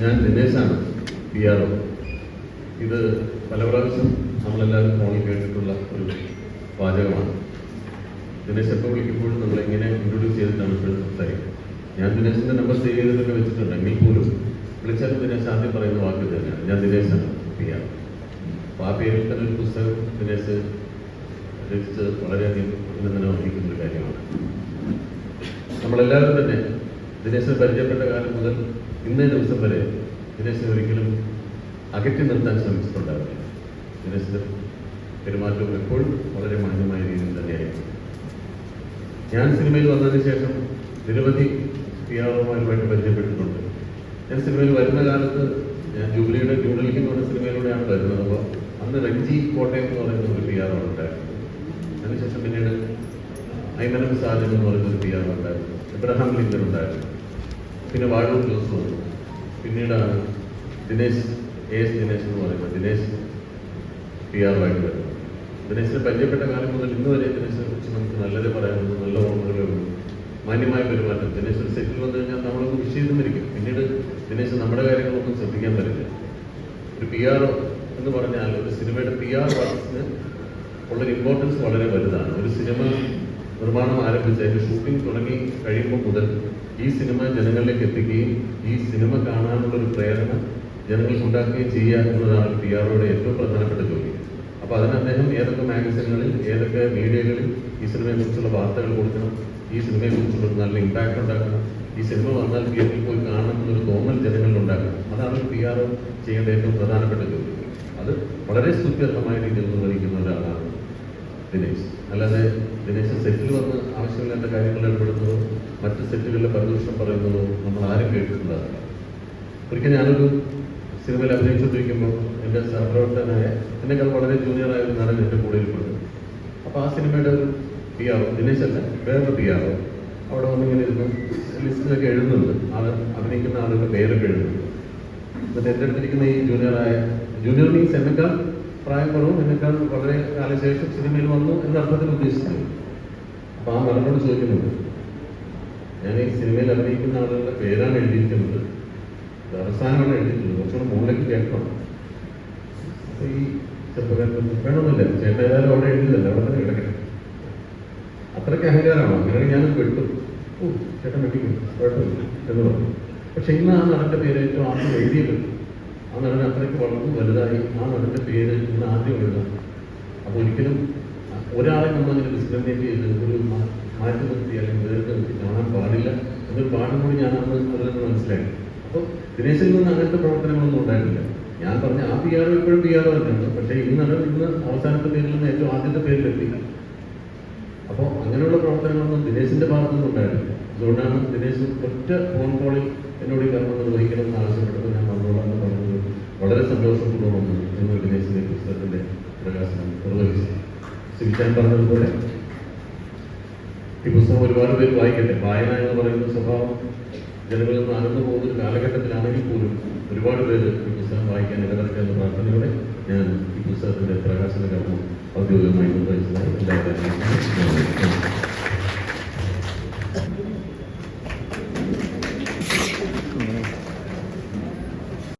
ഞാൻ ദിനേശാണ് P R O ഇത് പല പ്രാവശ്യം നമ്മളെല്ലാവരും ഫോണിൽ കേട്ടിട്ടുള്ള ഒരു വാചകമാണ്. ദിനേശ് എപ്പോൾ വിളിക്കുമ്പോഴും നമ്മൾ എങ്ങനെ ഇൻട്രൊഡ്യൂസ് ചെയ്തിട്ടാണ് ഇപ്പോഴും സംസാരിക്കുന്നത്. ഞാൻ ദിനേശിന്റെ നമ്പർ സേവ് ചെയ്തിട്ടൊക്കെ വെച്ചിട്ടുണ്ടെങ്കിൽ പോലും വിളിച്ചാലും ദിനേശ് ആദ്യം പറയുന്ന വാക്ക് തന്നെയാണ്. ഞാൻ ദിനേശാണ് പി ആർ അപ്പോൾ ആ പേരിൽ തന്നെ ഒരു പുസ്തകം ദിനേശ് രചിച്ച് വളരെയധികം അഭിനന്ദനം അർഹിക്കുന്ന ഒരു കാര്യമാണ്. നമ്മളെല്ലാവരും തന്നെ ദിനേശിനെ പരിചയപ്പെട്ട കാലം മുതൽ ഇന്നേ ദിവസം വരെ ദിനേശിനെ ഒരിക്കലും അകറ്റി നിർത്താൻ ശ്രമിച്ചിട്ടുണ്ടാവില്ല. ദിനേശിന്റെ പെരുമാറ്റവും എപ്പോഴും വളരെ മാന്യമായ രീതിയിൽ തന്നെയായിരുന്നു ഞാൻ സിനിമയിൽ വന്നതിന് ശേഷം നിരവധി പി പരിചയപ്പെട്ടിട്ടുണ്ട്. ഞാൻ സിനിമയിൽ വരുന്ന കാലത്ത് ഞാൻ ജൂബിലിയുടെ ന്യൂഡൽഹി എന്ന് പറഞ്ഞ സിനിമയിലൂടെയാണ് വരുന്നത്. അപ്പോൾ അന്ന് രഞ്ജി കോട്ടയം എന്ന് പറയുന്ന ഒരു പി ആർ അതിനുശേഷം പിന്നീട് ഐമനം സാജൻ എന്ന് പറയുന്ന ഒരു പി എബ്രഹാം ലിങ്കൻ ഉണ്ടായിരുന്നു. പിന്നെ വാഴൂർ ജോസ് വന്നു പിന്നീടാണ് ദിനേശ് എ എസ് ദിനേശ് എന്ന് പറയുന്നത്. ദിനേശ് പി ആർ ആയിട്ട് വരുന്നത്. ദിനേശിനെ പരിചയപ്പെട്ട കാലം മുതൽ ഇന്ന് വരെ ദിനേശിനെ കുറിച്ച് നമുക്ക് നല്ലതേ പറയാനുള്ളൂ നല്ല ഓർമ്മകളേ ഉള്ളൂ. മാന്യമായ പെരുമാറ്റം. ദിനേശ് ഒരു സെറ്റിൽ വന്നു കഴിഞ്ഞാൽ നമ്മളൊന്ന് വിഷ് ചെയ്തെന്നിരിക്കും പിന്നീട് ദിനേശ് നമ്മുടെ കാര്യങ്ങളൊന്നും ശ്രദ്ധിക്കാൻ പറ്റില്ല. ഒരു പി ആർ എന്ന് പറഞ്ഞാൽ ഒരു സിനിമയുടെ പി ആർ വർക്ക്സിന് ഉള്ളൊരു ഇമ്പോർട്ടൻസ് വളരെ വലുതാണ്. ഒരു സിനിമ നിർമ്മാണം ആരംഭിച്ച് അതിന്റെ ഷൂട്ടിംഗ് തുടങ്ങി കഴിയുമ്പോൾ മുതൽ ഈ സിനിമ ജനങ്ങളിലേക്ക് എത്തിക്കുകയും ഈ സിനിമ കാണാനുള്ളൊരു പ്രേരണ ജനങ്ങൾക്ക് ഉണ്ടാക്കുകയും ചെയ്യുക എന്നതാണ് പി ആറോയുടെ ഏറ്റവും പ്രധാനപ്പെട്ട ജോലി. അപ്പോൾ അതിന് അദ്ദേഹം ഏതൊക്കെ മാഗസിനുകളിൽ ഏതൊക്കെ മീഡിയകളിൽ ഈ സിനിമയെ കുറിച്ചുള്ള വാർത്തകൾ കൊടുക്കണം ഈ സിനിമയെ കുറിച്ചുള്ള ഒരു നല്ല ഇമ്പാക്റ്റ് ഉണ്ടാക്കണം ഈ സിനിമ വന്നാൽ തിയേറ്ററിൽ പോയി കാണണം എന്നൊരു തോന്നൽ ജനങ്ങളിൽ ഉണ്ടാക്കണം. അതാണ് പി ആർ ചെയ്യേണ്ട ഏറ്റവും പ്രധാനപ്പെട്ട ജോലി. അത് വളരെ സ്തുത്യർഹമായ രീതിയിൽ നിർവഹിക്കുന്ന ഒരാളാണ് ദിനേശ് അല്ലാതെ ദിനേശ് സെറ്റിൽ വന്ന് ആവശ്യമില്ലാത്ത കാര്യങ്ങൾ ഏർപ്പെടുന്നതോ മറ്റ് സെറ്റുകളിലെ പരദൂഷണം പറയുന്നതോ നമ്മൾ ആരും കേട്ടിട്ടുണ്ടാകില്ല ഒരിക്കൽ ഞാനൊരു സിനിമയിൽ അഭിനയിച്ചുകൊണ്ടിരിക്കുമ്പോൾ എന്റെ സഹപ്രവർത്തകനായ എന്നെക്കാൾ വളരെ ജൂനിയറായ ഒരു നടൻ എന്റെ കൂടെ ഇരിപ്പുണ്ട് അപ്പോൾ ആ സിനിമയുടെ ഒരു പി ആർ ദിനേശ് അല്ല വേറൊരു പി ആർ അവിടെ വന്നിങ്ങനെ ഇരുന്ന് ലിസ്റ്റിലൊക്കെ എഴുതുന്നുണ്ട്. ആൾ അഭിനയിക്കുന്ന ആളുകളുടെ പേരൊക്കെ എഴുതുന്നുണ്ട്. എന്നിട്ട് എന്റെ അടുത്തിരിക്കുന്ന ഈ ജൂനിയറായ ജൂനിയർ മീൻസ് എന്നെക്കാൾ പ്രായം കുറവ് എന്നെക്കാൾ വളരെ കാലശേഷം സിനിമയിൽ വന്നു എന്ന അർത്ഥത്തിൽ ഉദ്ദേശിച്ചത്. അപ്പോൾ ആ നടനോട് ചോദിക്കുന്നുണ്ട് ഞാൻ ഈ സിനിമയിൽ അഭിനയിക്കുന്ന ആളുകളുടെ പേരാണ് എഴുതിയിരിക്കുന്നത്. അവസാനമാണ് എഴുതിയിട്ടുള്ളത് കുറച്ചുകൂടെ മുകളിലേക്ക് കേൾക്കണം. അപ്പോൾ ഈ ചെറുപ്പക്കാരൻ വേണമെന്നില്ല ചേട്ടൻ ഏതായാലും അവിടെ എഴുതിയതല്ല? അവിടെ തന്നെ കിടക്കട്ടെ. അത്രയ്ക്ക് അഹങ്കാരമാണ്? അങ്ങനെ ഞാൻ പെട്ടു. ഓ ചേട്ടൻ വെട്ടിക്കും? കുഴപ്പമില്ല എന്ന് പറഞ്ഞു. പക്ഷെ ഇന്ന് ആ നടന്റെ പേര് ഏറ്റവും ആദ്യം എഴുതിയത് ആ നടൻ അത്രയ്ക്ക് വളർന്ന് വലുതായി. ആ നടന്റെ പേര് ഇന്ന് ആദ്യം എഴുതാം. അപ്പോൾ ഒരിക്കലും ഒരാളെ നമ്മളങ്ങനെ ഡിസ്ക്രിമിനേറ്റ് ചെയ്ത് ഒരു മാറ്റി നിർത്തി അല്ലെങ്കിൽ വേറെ നിർത്തി കാണാൻ പാടില്ല. എന്നൊരു പാഠം കൂടി ഞാൻ അന്ന് അതിൽ നിന്ന് മനസ്സിലായി അപ്പോൾ ദിനേശിൽ നിന്ന് അങ്ങനത്തെ പ്രവർത്തനങ്ങളൊന്നും ഉണ്ടായിട്ടില്ല ഞാൻ പറഞ്ഞ ആ പി ആർ ഇപ്പോഴും പി ആർ തന്നെയാണ് പക്ഷേ ഈ നടൻ ഇന്ന് അവസാനത്തെ പേരിൽ നിന്ന് ഏറ്റവും ആദ്യത്തെ പേരിലെത്തി. അപ്പോൾ അങ്ങനെയുള്ള പ്രവർത്തനങ്ങളൊന്നും ദിനേശിന്റെ ഭാഗത്തു നിന്നും ഉണ്ടായിട്ടില്ല അതുകൊണ്ടാണ് ദിനേശ് ഒറ്റ ഫോൺ കോളിൽ എന്നോട് ഈ കർമ്മം നിർവഹിക്കണം എന്ന് ആവശ്യപ്പെട്ടപ്പോൾ ഞാൻ വന്നോളാം എന്ന് പറഞ്ഞത് വളരെ സന്തോഷപൂർവമാണ് എന്ന് ദിനേശിന്റെ പുസ്തകത്തിന്റെ പ്രകാശനം നിർവഹിച്ചു. സിവിച്ചാൻ പറഞ്ഞതുപോലെ ഈ പുസ്തകം ഒരുപാട് പേര് വായിക്കട്ടെ. വായന എന്ന് പറയുന്ന സ്വഭാവം ജനങ്ങളിൽ നിന്ന് അകന്നു പോകുന്ന കാലഘട്ടത്തിലാണെങ്കിൽ പോലും ഒരുപാട് പേര് ഈ പുസ്തകം വായിക്കാൻ ഇടവരട്ടെ എന്ന പ്രാർത്ഥനയോടെ ഞാൻ ഈ പുസ്തകത്തിന്റെ പ്രകാശന കർമ്മം ഔദ്യോഗികമായി നിർവഹിച്ചതായി എല്ലാവരും